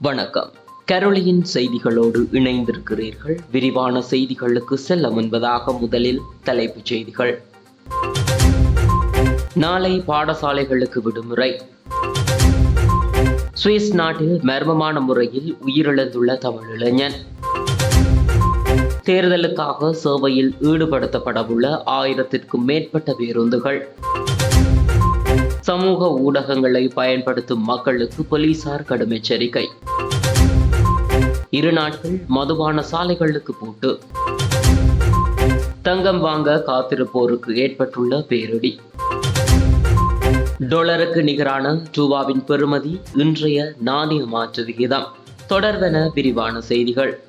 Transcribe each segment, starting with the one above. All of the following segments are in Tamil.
வணக்கம். கரோலியின் செய்திகளோடு இணைந்திருக்கிறீர்கள். விரிவான செய்திகளுக்கு செல்ல முன்பதாக முதலில் தலைப்புச் செய்திகள். நாளை பாடசாலைகளுக்கு விடுமுறை. சுவிஸ் நாட்டில் மர்மமான முறையில் உயிரிழந்துள்ள தமிழ் இளைஞன். தேர்தலுக்காக சேவையில் ஈடுபடுத்தப்படவுள்ள ஆயிரத்திற்கும் மேற்பட்ட பேருந்துகள். சமூக ஊடகங்களை பயன்படுத்தும் மக்களுக்கு போலீசார் கடும் எச்சரிக்கை. இரு நாட்கள் மதுபான சாலைகளுக்கு பூட்டு. தங்கம் வாங்க காத்திருப்போருக்கு ஏற்பட்டுள்ள பேரிடி. டொலருக்கு நிகரான ரூபாவின் பெறுமதி இன்றைய நாணய மாற்று விகிதம். தொடர்பென விரிவான செய்திகள்.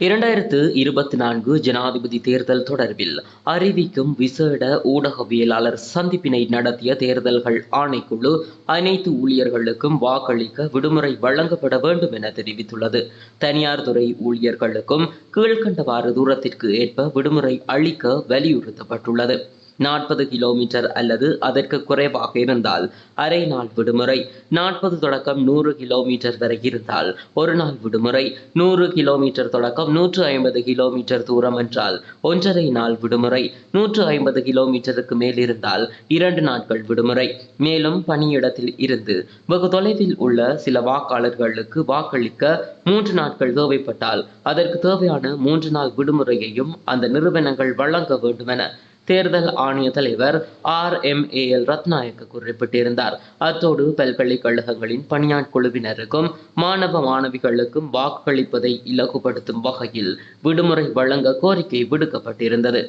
இரண்டாயிரத்து இருபத்தி நான்கு ஜனாதிபதி தேர்தல் தொடர்பில் அறிவிக்கும் விசேட ஊடகவியலாளர் சந்திப்பினை நடத்திய தேர்தல்கள் ஆணைக்குழு அனைத்து ஊழியர்களுக்கும் வாக்களிக்க விடுமுறை வழங்கப்பட வேண்டும் என தெரிவித்துள்ளது. தனியார் துறை ஊழியர்களுக்கும் கீழ்கண்டவாறு தூரத்திற்கு ஏற்ப விடுமுறை அளிக்க வலியுறுத்தப்பட்டுள்ளது. நாற்பது கிலோமீட்டர் அல்லது அதற்கு குறைவாக இருந்தால் அரை நாள் விடுமுறை. நாற்பது தொடக்கம் நூறு கிலோமீட்டர் வரை இருந்தால் ஒரு நாள் விடுமுறை. நூறு கிலோமீட்டர் தொடக்கம் நூற்று ஐம்பது கிலோமீட்டர் தூரம் என்றால் ஒன்றரை நாள் விடுமுறை. நூற்று ஐம்பது கிலோமீட்டருக்கு மேல் இருந்தால் இரண்டு நாட்கள் விடுமுறை. மேலும் பணியிடத்தில் இருந்து வெகு தொலைவில் உள்ள சில வாக்காளர்களுக்கு வாக்களிக்க மூன்று நாட்கள் தேவைப்பட்டால் அதற்கு தேவையான மூன்று நாள் விடுமுறையையும் அந்த நிறுவனங்கள் வழங்க வேண்டும் என தேர்தல் ஆணைய தலைவர் R M A L Ratnayake குறிப்பிட்டிருந்தார். அத்தோடு பல்கலைக்கழகங்களின் பணியாட்குழுவினருக்கும் மாணவ மாணவிகளுக்கும் வாக்களிப்பதை இலகுபடுத்தும் வகையில் விடுமுறை வழங்க கோரிக்கை விடுக்கப்பட்டிருந்தது.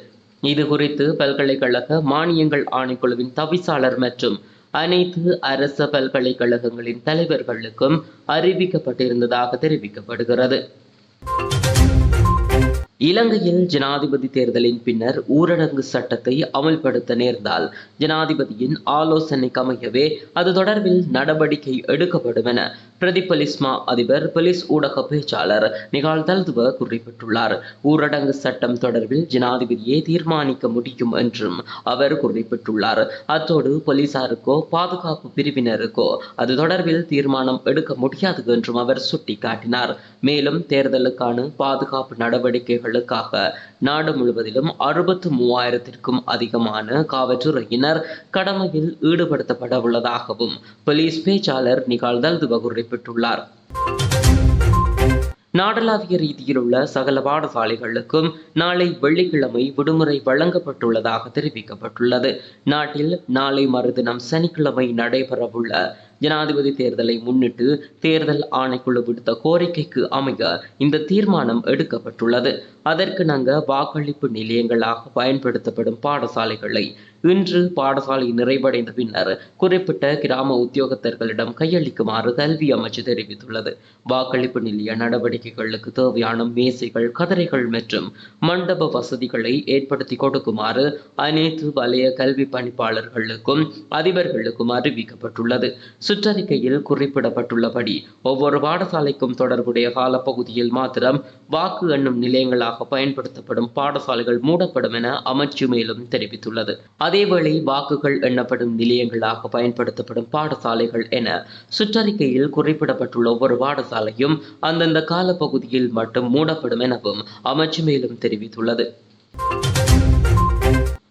இது குறித்து பல்கலைக்கழக மானியங்கள் ஆணைக்குழுவின் தவிசாளர் மற்றும் அனைத்து அரச பல்கலைக்கழகங்களின் தலைவர்களுக்கும் அறிவிக்கப்பட்டிருந்ததாக தெரிவிக்கப்படுகிறது. இலங்கையில் ஜனாதிபதி தேர்தலின் பின்னர் ஊரடங்கு சட்டத்தை அமல்படுத்த நேர்ந்தால் ஜனாதிபதியின் ஆலோசனைக்கு அமையவே அது தொடர்பில் நடவடிக்கை எடுக்கப்படும் என பிரதிபலிஸ்மா அதிபர் போலீஸ் ஊடக பேச்சாளர் நிகால் தல்துவ குறிப்பிட்டுள்ளார். ஊரடங்கு சட்டம் தொடர்பில் ஜனாதிபதியே தீர்மானிக்க முடியும் என்றும் அவர் குறிப்பிட்டுள்ளார். அத்தோடு போலீசாருக்கோ பாதுகாப்பு பிரிவினருக்கோ அது தொடர்பில் தீர்மானம் எடுக்க முடியாது என்றும் அவர் சுட்டிக்காட்டினார். மேலும் தேர்தலுக்கான பாதுகாப்பு நடவடிக்கைகளுக்காக நாடு முழுவதிலும் அறுபத்து மூவாயிரத்திற்கும் அதிகமான காவல்துறையினர் கடமையில் ஈடுபடுத்தப்பட உள்ளதாகவும் போலீஸ் பேச்சாளர் நிகால் தல்துவ குறிப்பிட்டுள்ளார். நாடளாவிய ரீதியில் உள்ள சகல பாடசாலைகளுக்கும் நாளை வெள்ளிக்கிழமை விடுமுறை வழங்கப்பட்டுள்ளதாக தெரிவிக்கப்பட்டுள்ளது. நாட்டில் நாளை மறுதினம் சனிக்கிழமை நடைபெறவுள்ள ஜனாதிபதி தேர்தலை முன்னிட்டு தேர்தல் ஆணைக்குழு விடுத்த கோரிக்கைக்கு அமைய இந்த தீர்மானம் எடுக்கப்பட்டுள்ளது. அதற்கு நாங்கள் வாக்களிப்பு நிலையங்களாக பயன்படுத்தப்படும் பாடசாலைகளை இன்று பாடசாலை நிறைவடைந்த பின்னர் குறிப்பிட்ட கிராம உத்தியோகத்தர்களிடம் கையளிக்குமாறு கல்வி அமைச்சு தெரிவித்துள்ளது. வாக்களிப்பு நிலைய நடவடிக்கைகளுக்கு தேவையான மேசைகள் கதிரைகள் மற்றும் மண்டப வசதிகளை ஏற்படுத்தி கொடுக்குமாறு அனைத்து வலய கல்வி பணிப்பாளர்களுக்கும் அதிபர்களுக்கும் அறிவிக்கப்பட்டுள்ளது. சுற்றறிக்கையில் குறிப்பிடப்பட்டுள்ளபடி ஒவ்வொரு பாடசாலைக்கும் தொடர்புடைய காலப்பகுதியில் மாத்திரம் வாக்கு எண்ணும் நிலையங்களாக பயன்படுத்தப்படும் பாடசாலைகள் மூடப்படும் என அமைச்சு மேலும் தெரிவித்துள்ளது. அதேவேளை வாக்குகள் எண்ணப்படும் நிலையங்களாக பயன்படுத்தப்படும் பாடசாலைகள் என சுற்றறிக்கையில் குறிப்பிடப்பட்டுள்ள ஒவ்வொரு பாடசாலையும் அந்தந்த காலப்பகுதியில் மட்டும் மூடப்படும் எனவும் அமைச்சு மேலும் தெரிவித்துள்ளது.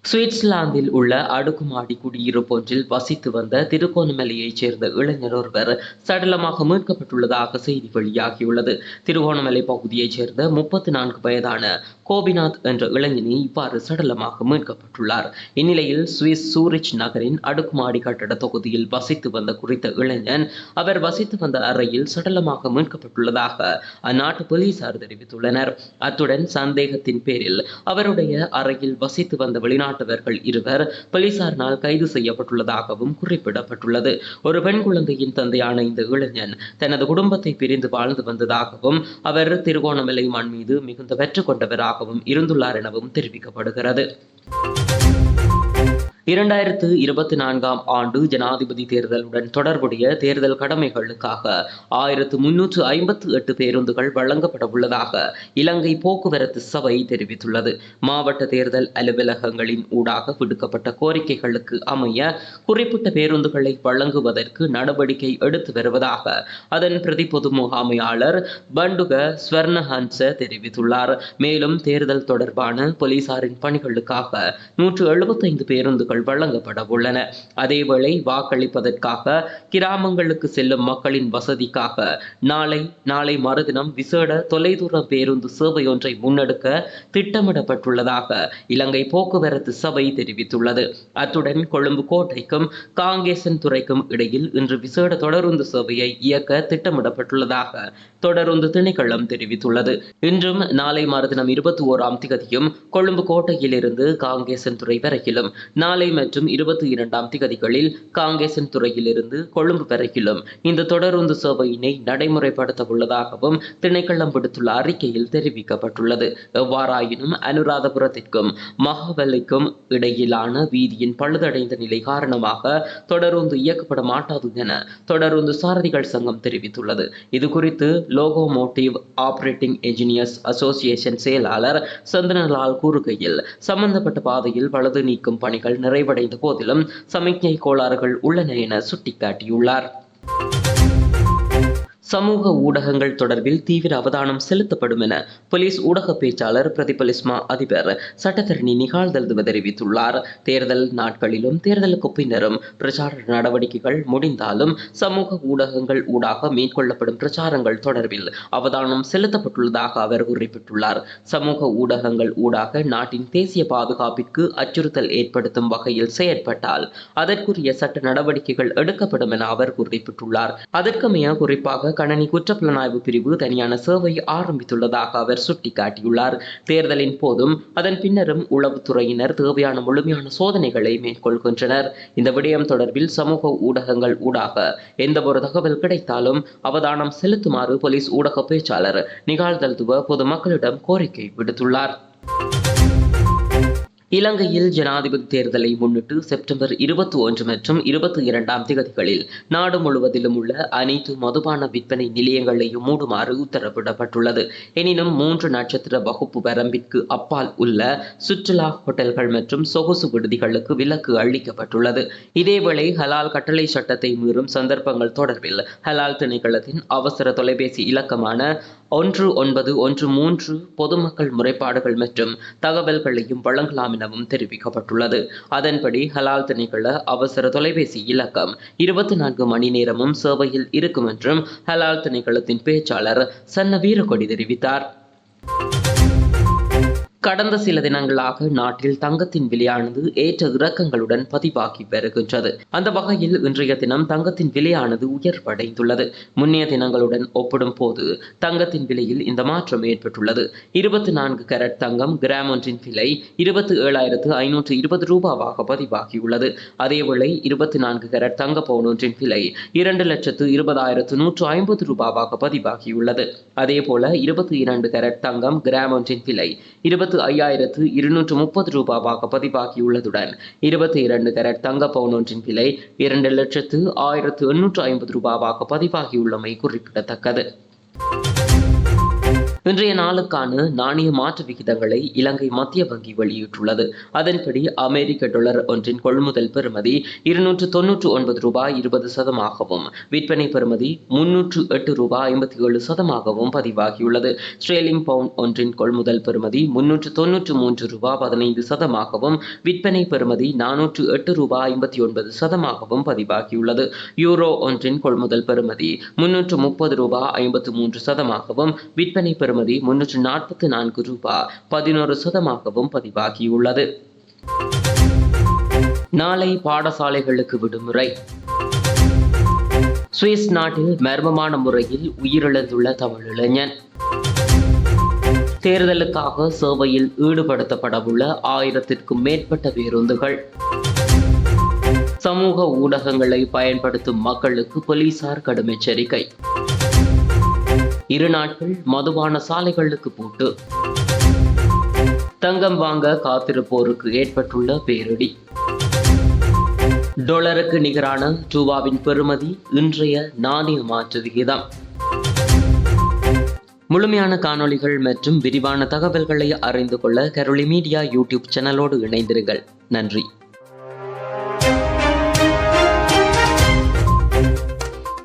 சுவிட்சர்லாந்தில் உள்ள அடுக்குமாடி குடியிருப்பு ஒன்றில் வசித்து வந்த திருகோணமலையைச் சேர்ந்த இளைஞர் ஒருவர் சடலமாக மீட்கப்பட்டுள்ளதாக செய்தி வெளியாகியுள்ளது. திருகோணமலை பகுதியைச் சேர்ந்த முப்பத்தி நான்கு வயதான கோபிநாத் என்ற இளைஞனி இவ்வாறு சடலமாக மீட்கப்பட்டுள்ளார். இந்நிலையில் சுவிஸ் சூரிச் நகரின் அடுக்குமாடி கட்டட தொகுதியில் வசித்து வந்த குறித்த இளைஞன் அவர் வசித்து வந்த அறையில் சடலமாக மீட்கப்பட்டுள்ளதாக அந்நாட்டு போலீசார் தெரிவித்துள்ளனர். அத்துடன் சந்தேகத்தின் பேரில் அவருடைய அறையில் வசித்து வந்த வெளிநாட்டு வெளிநாட்டவர்கள் இருவர் போலீசாரினால் கைது செய்யப்பட்டுள்ளதாகவும் குறிப்பிடப்பட்டுள்ளது. ஒரு பெண் குழந்தையின் தந்தையான இந்த இளைஞன் தனது குடும்பத்தை பிரிந்து வாழ்ந்து வந்ததாகவும் அவர் திருகோணமலை மண் மீது மிகுந்த வெற்றி கொண்டவராகவும் இருந்துள்ளார் எனவும் தெரிவிக்கப்படுகிறது. இரண்டாயிரத்து இருபத்தி நான்காம் ஆண்டு ஜனாதிபதி தேர்தலுடன் தொடர்புடைய தேர்தல் கடமைகளுக்காக ஆயிரத்து முன்னூற்று ஐம்பத்து எட்டு பேருந்துகள் வழங்கப்பட உள்ளதாக இலங்கை போக்குவரத்து சபை தெரிவித்துள்ளது. மாவட்ட தேர்தல் அலுவலகங்களின் ஊடாக விடுக்கப்பட்ட கோரிக்கைகளுக்கு அமைய குறிப்பிட்ட பேருந்துகளை வழங்குவதற்கு நடவடிக்கை எடுத்து வருவதாக அதன் பிரதி பொது முகாமையாளர் பண்டுக ஸ்வர்ணஹன்ச தெரிவித்துள்ளார். மேலும் தேர்தல் தொடர்பான போலீசாரின் பணிகளுக்காக நூற்று எழுபத்தைந்து பேருந்துகள் வழங்கப்பட உள்ளன. அதேவேளை வாக்களிப்பதற்காக கிராமங்களுக்கு செல்லும் மக்களின் வசதிக்காக நாளை நாளை மறுதினம் விசேட தொலைதூர பேருந்து சேவை ஒன்றை முன்னெடுக்க திட்டமிடப்பட்டுள்ளதாக இலங்கை போக்குவரத்து சபை தெரிவித்துள்ளது. அத்துடன் கொழும்பு கோட்டைக்கும் காங்கேசன் துறைக்கும் இடையில் இன்று விசேட தொடருந்து சேவையை இயக்க திட்டமிடப்பட்டுள்ளதாக தொடருந்து திணைக்களம் தெரிவித்துள்ளது. இன்றும் நாளை மறுதினம் இருபத்தி ஓராம் திகதியும் கொழும்பு கோட்டையிலிருந்து காங்கேசன் துறை வரையிலும் நாளை ஜூலை மற்றும் இருபத்தி இரண்டாம் திகதிகளில் காங்கேசன் துறையிலிருந்து கொழும்பு வரையிலும் இந்த தொடருந்து சேவையினை நடைமுறைப்படுத்த உள்ளதாகவும் திணைக்களம் விடுத்துள்ள அறிக்கையில் தெரிவிக்கப்பட்டுள்ளது. எவ்வாறாயினும் அனுராதபுரத்திற்கும் மகாவலிக்கும் இடையிலான வீதியின் பழுதடைந்த நிலை காரணமாக தொடருந்து இயக்கப்பட மாட்டாது என தொடருந்து சாரதிகள் சங்கம் தெரிவித்துள்ளது. இதுகுறித்து லோகோமோட்டிவ் ஆபரேட்டிங் என்ஜினியர்ஸ் அசோசியேஷன் செயலாளர் சந்தனலால் கூறுகையில் சம்பந்தப்பட்ட பாதையில் பழுது நீக்கும் பணிகள் நிறைவடைந்த போதிலும் சமிக்ஞை கோளாறுகள் உள்ளன என சுட்டிக்காட்டியுள்ளார். சமூக ஊடகங்கள் தொடர்பில் தீவிர அவதானம் செலுத்தப்படும் என போலீஸ் ஊடக பேச்சாளர் பிரதிபலிஸ்மா அதிபர் சட்டத்தரணி நிகாழ்தல்துவ தெரிவித்துள்ளார். தேர்தல் நாட்களிலும் தேர்தலுக்கு பின்னரும் பிரச்சார நடவடிக்கைகள் முடிந்தாலும் சமூக ஊடகங்கள் ஊடாக மேற்கொள்ளப்படும் பிரச்சாரங்கள் தொடர்பில் அவதானம் செலுத்தப்பட்டுள்ளதாக அவர் குறிப்பிட்டுள்ளார். சமூக ஊடகங்கள் ஊடாக நாட்டின் தேசிய பாதுகாப்பிற்கு அச்சுறுத்தல் ஏற்படுத்தும் வகையில் செயற்பட்டால் அதற்குரிய சட்ட நடவடிக்கைகள் எடுக்கப்படும் என அவர் குறிப்பிட்டுள்ளார். அதற்கமைய குறிப்பாக கணனி குற்றப்புலனாய்வு பிரிவு தனியான சேவை ஆரம்பித்துள்ளதாக அவர் சுட்டிக்காட்டியுள்ளார். தேர்தலின் போதும் அதன் பின்னரும் உளவுத்துறையினர் தேவையான முழுமையான சோதனைகளை மேற்கொள்கின்றனர். இந்த விடயம் தொடர்பில் சமூக ஊடகங்கள் ஊடாக எந்த ஒரு தகவல் கிடைத்தாலும் அவதானம் செலுத்துமாறு போலீஸ் ஊடக பேச்சாளர் நிகாழ்தல்துவ பொதுமக்களிடம் கோரிக்கை விடுத்துள்ளார். இலங்கையில் ஜனாதிபதி தேர்தலை முன்னிட்டு செப்டம்பர் இருபத்தி ஒன்று மற்றும் இருபத்தி இரண்டாம் திகதிகளில் நாடு முழுவதிலும் உள்ள அனைத்து மதுபான விற்பனை நிலையங்களையும் மூடுமாறு உத்தரவிடப்பட்டுள்ளது. எனினும் மூன்று நட்சத்திர வகுப்பு வரம்பிற்கு அப்பால் உள்ள சுற்றுலா ஹோட்டல்கள் மற்றும் சொகுசு விடுதிகளுக்கு விலக்கு அளிக்கப்பட்டுள்ளது. இதேவேளை ஹலால் கட்டளை சட்டத்தை மீறும் சந்தர்ப்பங்கள் தொடர்பில் ஹலால் திணைக்களத்தின் அவசர தொலைபேசி இலக்கமான ஒன்று ஒன்பது ஒன்று மூன்று பொதுமக்கள் முறைப்பாடுகள் மற்றும் தகவல்களையும் வழங்கலாம் எனவும் தெரிவிக்கப்பட்டுள்ளது. அதன்படி ஹலால் திணைக்கள அவசர தொலைபேசி இலக்கம் இருபத்தி நான்கு மணி நேரமும் சேவையில் இருக்கும் என்றும் ஹலால் திணைக்களத்தின் பேச்சாளர் சன்ன வீரகொடி தெரிவித்தார். கடந்த சில தினங்களாக நாட்டில் தங்கத்தின் விலையானது ஏற்ற இறக்கங்களுடன் பதிவாகி வருகின்றது. அந்த வகையில் இன்றைய தினம் தங்கத்தின் விலையானது உயர்வடைந்துள்ளது. முன்னைய தினங்களுடன் ஒப்பிடும் போது தங்கத்தின் விலையில் இந்த மாற்றம் ஏற்பட்டுள்ளது. இருபத்தி நான்கு கேரட் தங்கம் கிராம் ஒன்றின் விலை இருபத்தி ஏழாயிரத்து ஐநூற்று இருபது ரூபாவாக பதிவாகியுள்ளது. அதேவேளை இருபத்தி நான்கு கேரட் தங்க பவுன் ஒன்றின் விலை இரண்டு லட்சத்து இருபதாயிரத்து நூற்று ஐம்பது ரூபாவாக பதிவாகியுள்ளது. அதேபோல இருபத்தி இரண்டு கேரட் தங்கம் கிராம் ஒன்றின் விலை இருபத்தி ஐயாயிரத்து இருநூற்று முப்பது ரூபாவாக பதிவாகியுள்ளதுடன் இருபத்தி இரண்டு கரட் தங்க பவுன் ஒன்றின் விலை இரண்டு லட்சத்து ஆயிரத்து எண்ணூற்று ஐம்பது ரூபாவாக பதிவாகியுள்ளமை குறிப்பிடத்தக்கது. இன்றைய நாளுக்கான நாணய மாற்று விகிதங்களை இலங்கை மத்திய வங்கி வெளியிட்டுள்ளது. அதன்படி அமெரிக்க டாலர் ஒன்றின் கொள்முதல் பெறுமதி இருநூற்று தொன்னூற்று ஒன்பது ரூபாய் இருபது சதமாகவும் விற்பனை பெறுமதி முன்னூற்று எட்டு ரூபாய் ஐம்பத்தி ஏழு சதமாகவும் பதிவாகியுள்ளது. ஸ்ட்ரேலிங் பவுண்ட் ஒன்றின் கொள்முதல் பெறுமதி முன்னூற்று தொன்னூற்று மூன்று ரூபாய் பதினைந்து சதமாகவும் விற்பனை பெறுமதி நானூற்று எட்டு ரூபாய் ஐம்பத்தி ஒன்பது சதமாகவும் பதிவாகியுள்ளது. யூரோ ஒன்றின் கொள்முதல் பெறுமதி முன்னூற்று முப்பது ரூபாய் ஐம்பத்து மூன்று சதமாகவும் விற்பனை பெறுமதி முன்னூற்று நாற்பத்தி நான்கு ரூபாய் பதினோரு சதமாகவும் பதிவாகியுள்ளது. நாளை பாடசாலைகளுக்கு விடுமுறை. சுவிஸ் நாட்டில் மர்மமான முறையில் உயிரிழந்துள்ள தமிழ் இளைஞன். தேர்தலுக்காக சேவையில் ஈடுபடுத்தப்படவுள்ள ஆயிரத்திற்கும் மேற்பட்ட பேருந்துகள். சமூக ஊடகங்களை பயன்படுத்தும் மக்களுக்கு போலீசார் கடும் எச்சரிக்கை. இரு நாட்கள் மதுபான சாலைகளுக்கு பூட்டு தங்கம் வாங்க காத்திருப்போருக்கு ஏற்பட்டுள்ள பேரிடி. டொலருக்கு நிகரான ரூபாவின் பெறுமதி இன்றைய நாணய மாற்று விகிதம். முழுமையான காணொளிகள் மற்றும் விரிவான தகவல்களை அறிந்து கொள்ள கரோலி மீடியா யூடியூப் சேனலோடு இணைந்திருங்கள். நன்றி.